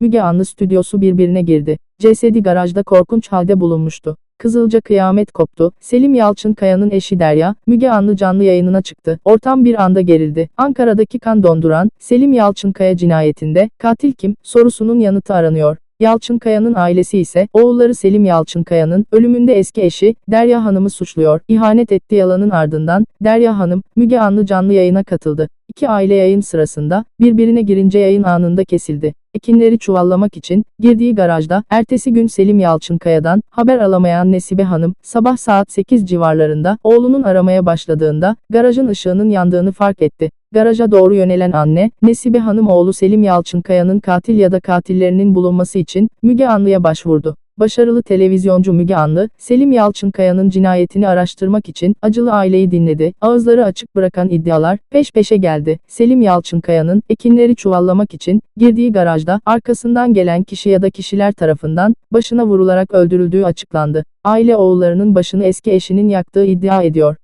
Müge Anlı stüdyosu birbirine girdi. Cesedi garajda korkunç halde bulunmuştu. Kızılca kıyamet koptu. Selim Yalçınkaya'nın eşi Derya, Müge Anlı canlı yayınına çıktı. Ortam bir anda gerildi. Ankara'daki kan donduran, Selim Yalçınkaya cinayetinde, katil kim, sorusunun yanıtı aranıyor. Yalçınkaya'nın ailesi ise, oğulları Selim Yalçınkaya'nın, ölümünde eski eşi, Derya Hanım'ı suçluyor. İhanet etti yalanın ardından, Derya Hanım, Müge Anlı canlı yayına katıldı. İki aile yayın sırasında, birbirine girince yayın anında kesildi. Ekinleri çuvallamak için, girdiği garajda, ertesi gün Selim Yalçınkaya'dan, haber alamayan Nesibe Hanım, sabah saat 8 civarlarında, oğlunun aramaya başladığında, garajın ışığının yandığını fark etti. Garaja doğru yönelen anne, Nesibe Hanım oğlu Selim Yalçınkaya'nın katil ya da katillerinin bulunması için, Müge Anlı'ya başvurdu. Başarılı televizyoncu Müge Anlı, Selim Yalçınkaya'nın cinayetini araştırmak için acılı aileyi dinledi. Ağızları açık bırakan iddialar peş peşe geldi. Selim Yalçınkaya'nın ekinleri çuvallamak için girdiği garajda arkasından gelen kişi ya da kişiler tarafından başına vurularak öldürüldüğü açıklandı. Aile oğullarının başını eski eşinin yaktığı iddia ediyor.